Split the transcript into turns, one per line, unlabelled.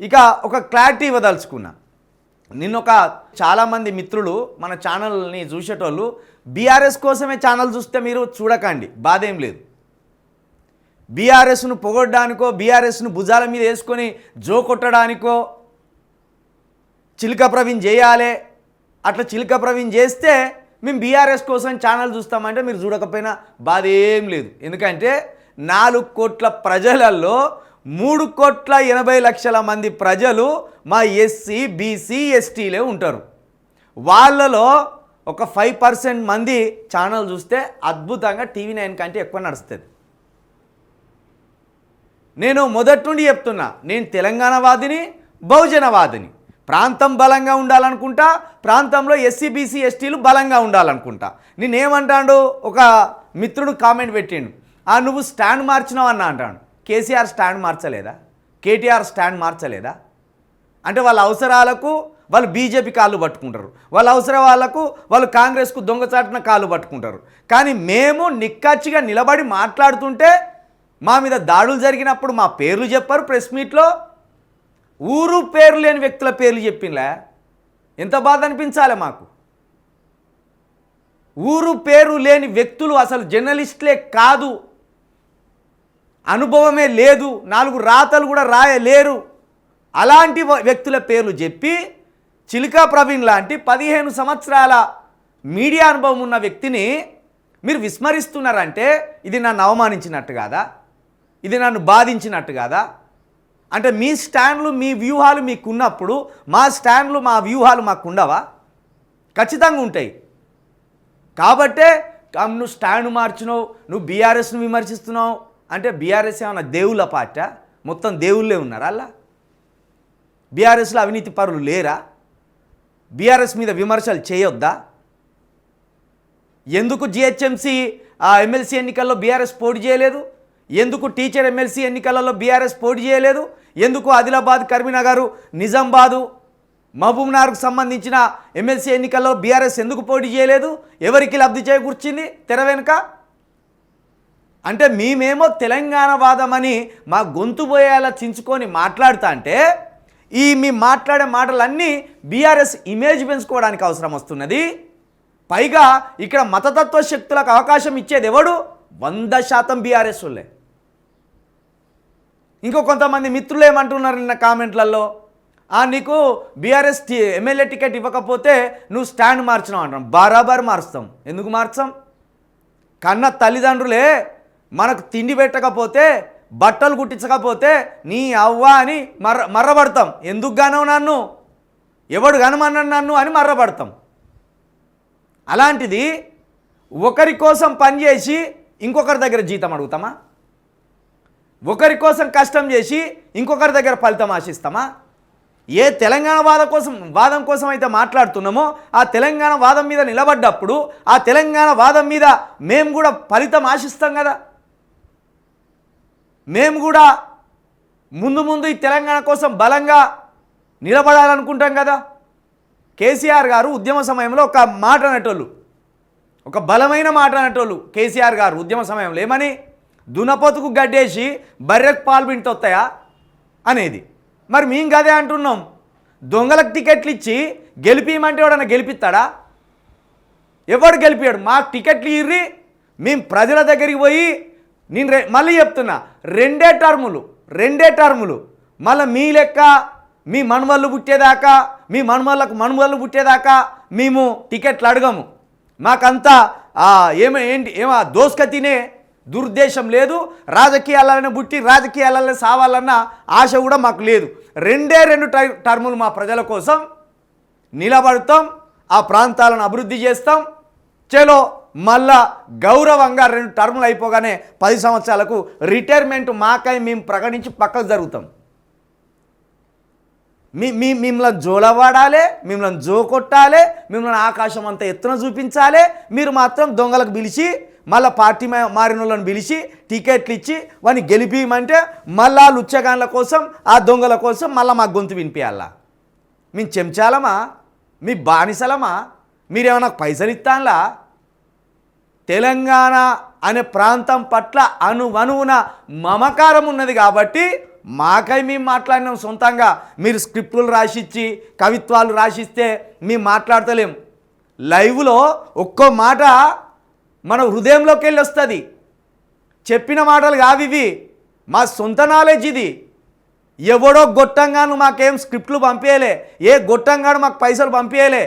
ఇక ఒక క్లారిటీ ఇవ్వదలుచుకున్నా. నిన్న ఒక చాలామంది మిత్రులు మన ఛానల్ని చూసేటోళ్ళు బీఆర్ఎస్ కోసమే ఛానల్ చూస్తే మీరు చూడకండి బాధ ఏం లేదు. బీఆర్ఎస్ను పొగొట్టడానికో బీఆర్ఎస్ను భుజాల మీద వేసుకొని జో కొట్టడానికో చిలుక ప్రవీణ్ చేయాలి. అట్లా చిలుక ప్రవీణ్ చేస్తే మేము బీఆర్ఎస్ కోసం ఛానల్ చూస్తామంటే మీరు చూడకపోయినా బాధ ఏం లేదు. ఎందుకంటే నాలుగు కోట్ల ప్రజలలో మూడు కోట్ల ఎనభై లక్షల మంది ప్రజలు మా ఎస్సీ బీసీ ఎస్టీలే ఉంటారు. వాళ్ళలో ఒక ఫైవ్ పర్సెంట్ మంది ఛానల్ చూస్తే అద్భుతంగా టీవీ నైన్ కంటే ఎక్కువ నడుస్తుంది. నేను మొదటి నుండి చెప్తున్నా నేను తెలంగాణవాదిని బహుజనవాదిని. ప్రాంతం బలంగా ఉండాలనుకుంటా ప్రాంతంలో ఎస్సీ బీసీ ఎస్టీలు బలంగా ఉండాలనుకుంటా. నేనేమంటాడు ఒక మిత్రుడు కామెంట్ పెట్టిండు. ఆ నువ్వు స్టాండ్ మార్చినావు? అన్న అంటాడు. కేసీఆర్ స్టాండ్ మార్చలేదా? కేటీఆర్ స్టాండ్ మార్చలేదా? అంటే వాళ్ళ అవసరాలకు వాళ్ళు బీజేపీ కాళ్ళు పట్టుకుంటారు. వాళ్ళ అవసరం వాళ్ళకు వాళ్ళు కాంగ్రెస్కు దొంగచాటున కాళ్ళు పట్టుకుంటారు. కానీ మేము నిక్కచ్చిగా నిలబడి మాట్లాడుతుంటే మా మీద దాడులు జరిగినప్పుడు మా పేర్లు చెప్పారు ప్రెస్ మీట్లో. ఊరు పేరు లేని వ్యక్తుల పేర్లు చెప్పినలే. ఎంత బాధ అనిపించాలి మాకు. ఊరు పేరు లేని వ్యక్తులు అసలు జర్నలిస్టులే కాదు. అనుభవమే లేదు నాలుగు రాతలు కూడా రాయలేరు. అలాంటి వ- వ్యక్తుల పేర్లు చెప్పి చిలికా ప్రవీణ్ లాంటి పదిహేను సంవత్సరాల మీడియా అనుభవం ఉన్న వ్యక్తిని మీరు విస్మరిస్తున్నారంటే ఇది నన్ను అవమానించినట్టు కాదా? ఇది నన్ను బాధించినట్టు కాదా? అంటే మీ స్టాండ్లు మీ వ్యూహాలు మీకున్నప్పుడు మా స్టాండ్లు మా వ్యూహాలు మాకు ఉండవా ఖచ్చితంగా ఉంటాయి. కాబట్టే నువ్వు స్టాండ్ మార్చినావు నువ్వు బీఆర్ఎస్ను విమర్శిస్తున్నావు అంటే బీఆర్ఎస్ ఏమన్నా దేవుళ్ళ పార్టీ మొత్తం దేవుళ్ళే ఉన్నారా అలా? బీఆర్ఎస్లో అవినీతి పరులు లేరా? బీఆర్ఎస్ మీద విమర్శలు చేయొద్దా? ఎందుకు జిహెచ్ఎంసీ ఎమ్మెల్సీ ఎన్నికల్లో బీఆర్ఎస్ పోటీ చేయలేదు? ఎందుకు టీచర్ ఎమ్మెల్సీ ఎన్నికలలో బీఆర్ఎస్ పోటీ చేయలేదు? ఎందుకు ఆదిలాబాద్ కరీంనగర్ నిజామాబాదు మహబూబ్నగర్కు సంబంధించిన ఎమ్మెల్సీ ఎన్నికల్లో బీఆర్ఎస్ ఎందుకు పోటీ చేయలేదు? ఎవరికి లబ్ధి చేకూర్చింది? తెర వెనుక? అంటే మేమేమో తెలంగాణ వాదమని మా గొంతు పోయేలా చించుకొని మాట్లాడుతా అంటే ఈ మీ మాట్లాడే మాటలన్నీ బీఆర్ఎస్ ఇమేజ్ పెంచుకోవడానికి అవసరం వస్తున్నది. పైగా ఇక్కడ మతతత్వ శక్తులకు అవకాశం ఇచ్చేది ఎవడు? వంద శాతం బీఆర్ఎస్ వాళ్ళే. ఇంకో కొంతమంది మిత్రులు ఏమంటున్నారు నిన్న కామెంట్లలో? "ఆ, నీకు బీఆర్ఎస్ ఎమ్మెల్యే టికెట్ ఇవ్వకపోతే నువ్వు స్టాండ్ మార్చినావు అంటాం బరాబర్ మారుస్తాం ఎందుకు మార్చాం కన్న తల్లిదండ్రులే మనకు తిండి పెట్టకపోతే బట్టలు కుట్టించకపోతే నీ అవ్వ అని మర్ర మర్రబడతాం. ఎందుకు గానవు నన్ను? ఎవడు గనమన్నాడు నన్ను అని మర్రబడతాం. అలాంటిది ఒకరి కోసం పనిచేసి ఇంకొకరి దగ్గర జీతం అడుగుతామా? ఒకరి కోసం కష్టం చేసి ఇంకొకరి దగ్గర ఫలితం ఆశిస్తామా? ఏ తెలంగాణ వాదం కోసం వాదం కోసం అయితే మాట్లాడుతున్నామో ఆ తెలంగాణ వాదం మీద నిలబడ్డప్పుడు ఆ తెలంగాణ వాదం మీద మేము కూడా ఫలితం ఆశిస్తాం కదా. మేము కూడా ముందు ముందు ఈ తెలంగాణ కోసం బలంగా నిలబడాలనుకుంటాం కదా. కేసీఆర్ గారు ఉద్యమ సమయంలో ఒక మాట అనేటోళ్ళు ఒక బలమైన మాట అనేటోళ్ళు కేసీఆర్ గారు ఉద్యమ సమయంలో ఏమని? దునపోతుకు గడ్డేసి బర్రెకు పాలు పింటొస్తాయా అనేది. మరి మేము గదే అంటున్నాం. దొంగలకు టికెట్లు ఇచ్చి గెలిపియమంటే ఎవడన్నా గెలిపిస్తాడా? ఎవడు గెలిపాడు మాకు టికెట్లు ఇర్రి మేము ప్రజల దగ్గరికి పోయి నేను మళ్ళీ చెప్తున్నా రెండే టర్ములు రెండే టర్ములు. మళ్ళీ మీ లెక్క మీ మనుమళ్ళు పుట్టేదాకా మీ మనుమళ్ళకు మనుమళ్ళు పుట్టేదాకా మేము టికెట్లు అడగము. మాకంతా ఆ, ఏమ ఏంటి ఏమో దోసుక తినే దుర్దేశం లేదు. రాజకీయాలని పుట్టి రాజకీయాలని సావాలన్న ఆశ కూడా మాకు లేదు. రెండే రెండు టై- టర్ములు మా ప్రజల కోసం నిలబడతాం ఆ ప్రాంతాలను అభివృద్ధి చేస్తాం. చలో. మళ్ళా గౌరవంగా రెండు టర్ములు అయిపోగానే పది సంవత్సరాలకు రిటైర్మెంట్ మాకై మేము ప్రకటించి పక్కకు జరుగుతాం. మీ మీ మిమ్మల్ని జోలవాడాలి మిమ్మల్ని జో కొట్టాలి మిమ్మల్ని ఆకాశం అంతా ఎత్తున చూపించాలి మీరు మాత్రం దొంగలకు పిలిచి మళ్ళీ పార్టీ మారిన వాళ్ళని పిలిచి టికెట్లు ఇచ్చి వాడిని గెలిపియమంటే మళ్ళా లుచ్చగాన్ల కోసం ఆ దొంగల కోసం మళ్ళీ మా గొంతు వినిపించాలా మేము చెంచాలమా? మీ బానిసలమా? మీరేమన్నా పైసలు ఇస్తాన్లా? తెలంగాణ అనే ప్రాంతం పట్ల అనువనువున మమకారం ఉన్నది కాబట్టి మాకై మేము మాట్లాడినాం సొంతంగా. మీరు స్క్రిప్టులు రాసిచ్చి కవిత్వాలు రాసిస్తే మేము మాట్లాడతలేం. లైవ్లో ఒక్కో మాట మన హృదయంలోకి వెళ్ళి వస్తుంది. చెప్పిన మాటలు కావివి. ఇవి మా సొంత నాలెడ్జ్ ఇది. ఎవడో గొట్టంగాను మాకేం స్క్రిప్ట్లు పంపించలే ఏ గొట్టంగాను మాకు పైసలు పంపించలే